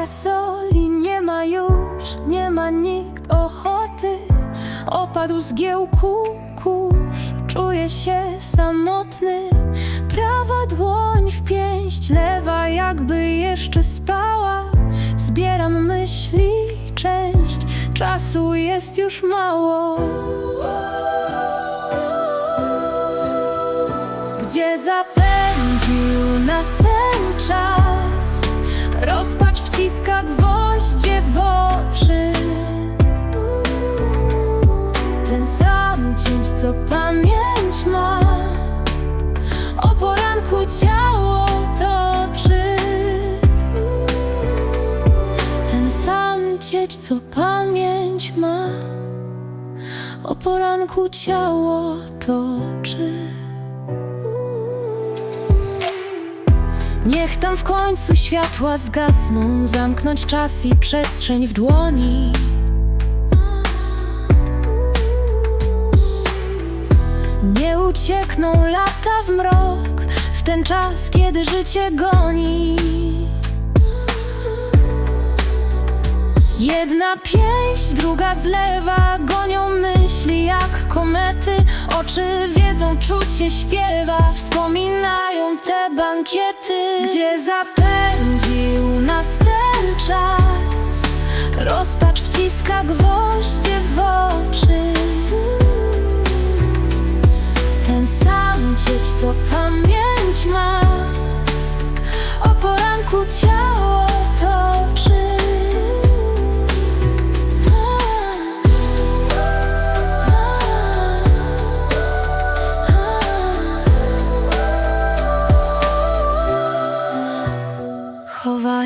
parasoli nie ma już, nie ma nikt ochoty. Opadł z giełku kurz, czuje się samotny. Prawa dłoń w pięść, lewa jakby jeszcze spała. Zbieram myśli, część czasu jest już mało. Sam cieć, co pamięć ma. O poranku ciało toczy. Niech tam w końcu światła zgasną, zamknąć czas i przestrzeń w dłoni. Nie uciekną lata w mrok, w ten czas, kiedy życie goni. Jedna pięść, druga zlewa, gonią myśli jak komety. Oczy wiedzą, czucie śpiewa, wspominają te bankiety, gdzie zapędził nas ten czas. Rozpacz wciska gwoździe w oczy. Ten sam cieć, co pamięć ma, o poranku ciało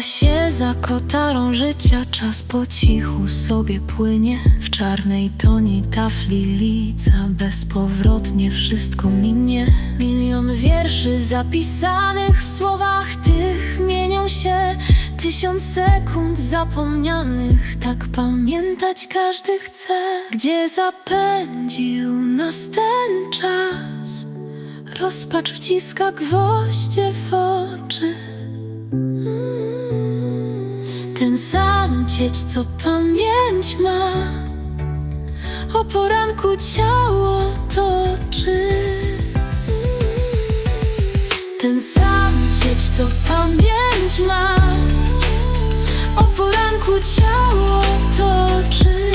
Się za kotarą życia, czas po cichu sobie płynie. W czarnej toni tafli lica, bezpowrotnie wszystko minie. Milion wierszy zapisanych w słowach tych mienią się Tysiąc sekund zapomnianych, tak pamiętać każdy chce Gdzie zapędził nas ten czas. Rozpacz wciska gwoździe w ten sam cieć, co pamięć ma. O poranku ciało toczy. Ten sam cieć, co pamięć ma. O poranku ciało toczy